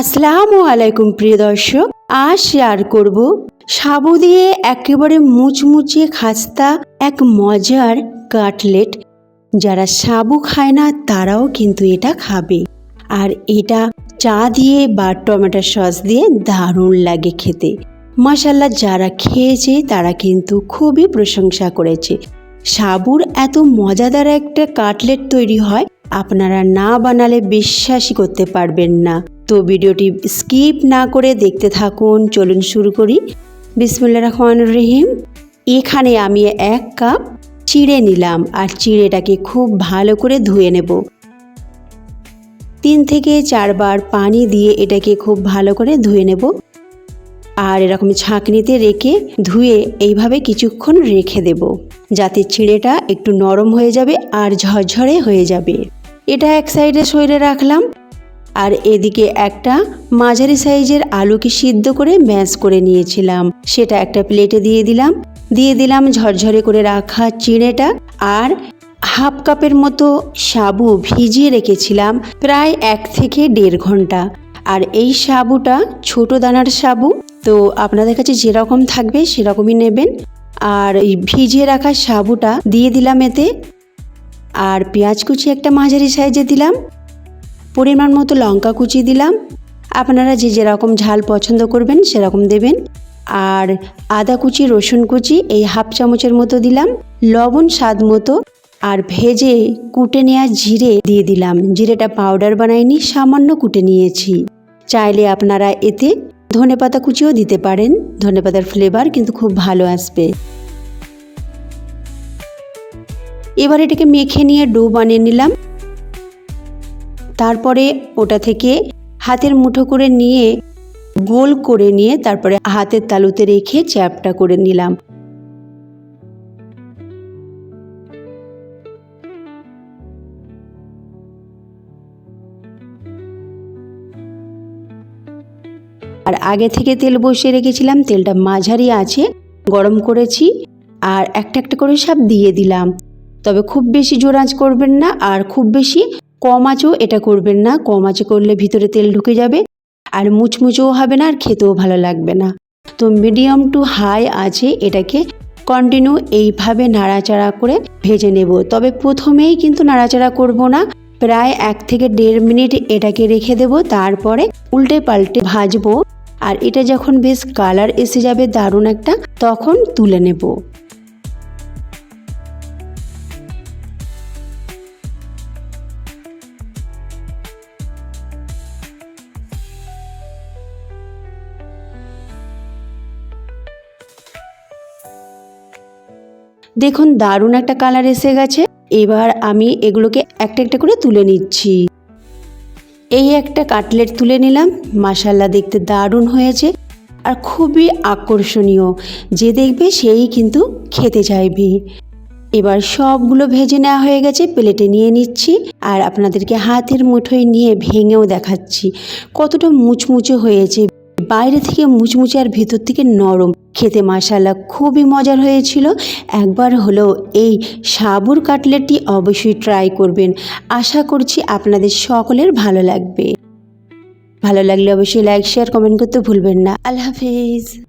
আসসালামু আলাইকুম প্রিয় দর্শক, আজ শেয়ার করব সাবু দিয়ে একেবারে মুচমুচে খাস্তা এক মজার কাটলেট। যারা সাবু খায় না, তারাও কিন্তু এটা খাবে। আর এটা চা দিয়ে বা টমেটো সস দিয়ে দারুণ লাগে খেতে। মাসাল্লাহ যারা খেয়েছে, তারা কিন্তু খুবই প্রশংসা করেছে। সাবুর এত মজাদার একটা কাটলেট তৈরি হয়, আপনারা না বানালে বিশ্বাসই করতে পারবেন না। তো ভিডিওটি স্কিপ না করে দেখতে থাকুন। চলুন শুরু করি। বিসমুল্লা রহমান রহিম। এখানে আমি এক কাপ চিড়ে নিলাম আর চিড়েটাকে খুব ভালো করে ধুয়ে নেব। তিন থেকে চারবার পানি দিয়ে এটাকে খুব ভালো করে ধুয়ে নেব। আর এরকম ছাঁকনিতে রেখে ধুয়ে এইভাবে কিছুক্ষণ রেখে দেব, যাতে চিড়েটা একটু নরম হয়ে যাবে আর ঝরঝরে হয়ে যাবে। এটা এক সাইডে সইরে রাখলাম। আর এদিকে একটা মাঝারি সাইজের আলুকে সিদ্ধ করে ম্যাশ করে নিয়েছিলাম। সেটা একটা প্লেটে দিয়ে দিলাম। দিয়ে দিলাম ঝরঝরে করে রাখা চিড়েটা আর হাফ কাপের মতো সাবু ভিজিয়ে রেখেছিলাম প্রায় এক থেকে দেড় ঘণ্টা। আর এই সাবুটা ছোট দানার সাবু, তো আপনাদের কাছে যেরকম থাকবে সেরকমই নেবেন। আর ভিজিয়ে রাখা সাবুটা দিয়ে দিলাম এতে। আর পেঁয়াজ কুচি একটা মাঝারি সাইজে দিলাম। পরিমাণ মতো লঙ্কা কুচি দিলাম। আপনারা যে যেরকম ঝাল পছন্দ করবেন সেরকম দেবেন। আর আদা কুচি, রসুন কুচি এই হাফ চামচের মতো দিলাম। লবণ স্বাদ মতো আর ভেজে কুটে নেওয়া জিরে দিয়ে দিলাম। জিরেটা পাউডার বানাইনি, সামান্য কুটে নিয়েছি। চাইলে আপনারা এতে ধনেপাতা কুচিও দিতে পারেন। ধনেপাতার ফ্লেভার কিন্তু খুব ভালো আসবে। এবার এটাকে মেখে নিয়ে ডো বানিয়ে নিলাম। তারপরে ওটা থেকে হাতের মুঠো করে নিয়ে গোল করে নিয়ে তারপরে হাতের তালুতে রেখে চ্যাপটা করে নিলাম। আর আগে থেকে তেল বসিয়ে রেখেছিলাম, তেলটা মাঝারি আছে, গরম করেছি আর একটা একটা করে সব দিয়ে দিলাম। তবে খুব বেশি জোর আঁচ করবেন না আর খুব বেশি কম আঁচও এটা করবেন না, কম আঁচে করলে ভিতরে তেল ঢুকে যাবে আর মুচমুচেও হবে না আর খেতেও ভালো লাগবে না। তো মিডিয়াম টু হাই আছে এটাকে কন্টিনিউ এইভাবে নাড়াচাড়া করে ভেজে নেব। তবে প্রথমেই কিন্তু নাড়াচাড়া করব না, প্রায় এক থেকে দেড় মিনিট এটাকে রেখে দেব, তারপরে উল্টে পাল্টে ভাজবো। আর এটা যখন বেশ কালার এসে যাবে দারুণ একটা, তখন তুলে নেব। দেখুন, দারুণ একটা কালার এসে গেছে। এবার আমি এগুলোকে একটা একটা করে তুলে নিচ্ছি। এই একটা কাটলেট তুলে নিলাম। মাসাল্লা দেখতে দারুণ হয়েছে আর খুবই আকর্ষণীয়। যে দেখবে সেই কিন্তু খেতে চাইবে। এবার সবগুলো ভেজে নেওয়া হয়ে গেছে, প্লেটে নিয়ে নিচ্ছি আর আপনাদেরকে হাতের মুঠোয় নিয়ে ভেঙেও দেখাচ্ছি। কতটা মুচমুচে হয়েছে। বাইরে থেকে মুচমুচে আর ভেতর থেকে নরম। খেতে মাসাল্লা খুবই মজার হয়েছিল। একবার হলেও এই সাবুর কাটলেটটি অবশ্যই ট্রাই করবেন। আশা করছি আপনাদের সকলের ভালো লাগবে। ভালো লাগলে অবশ্যই লাইক শেয়ার কমেন্ট করতে ভুলবেন না। আল্লাহ হাফিজ।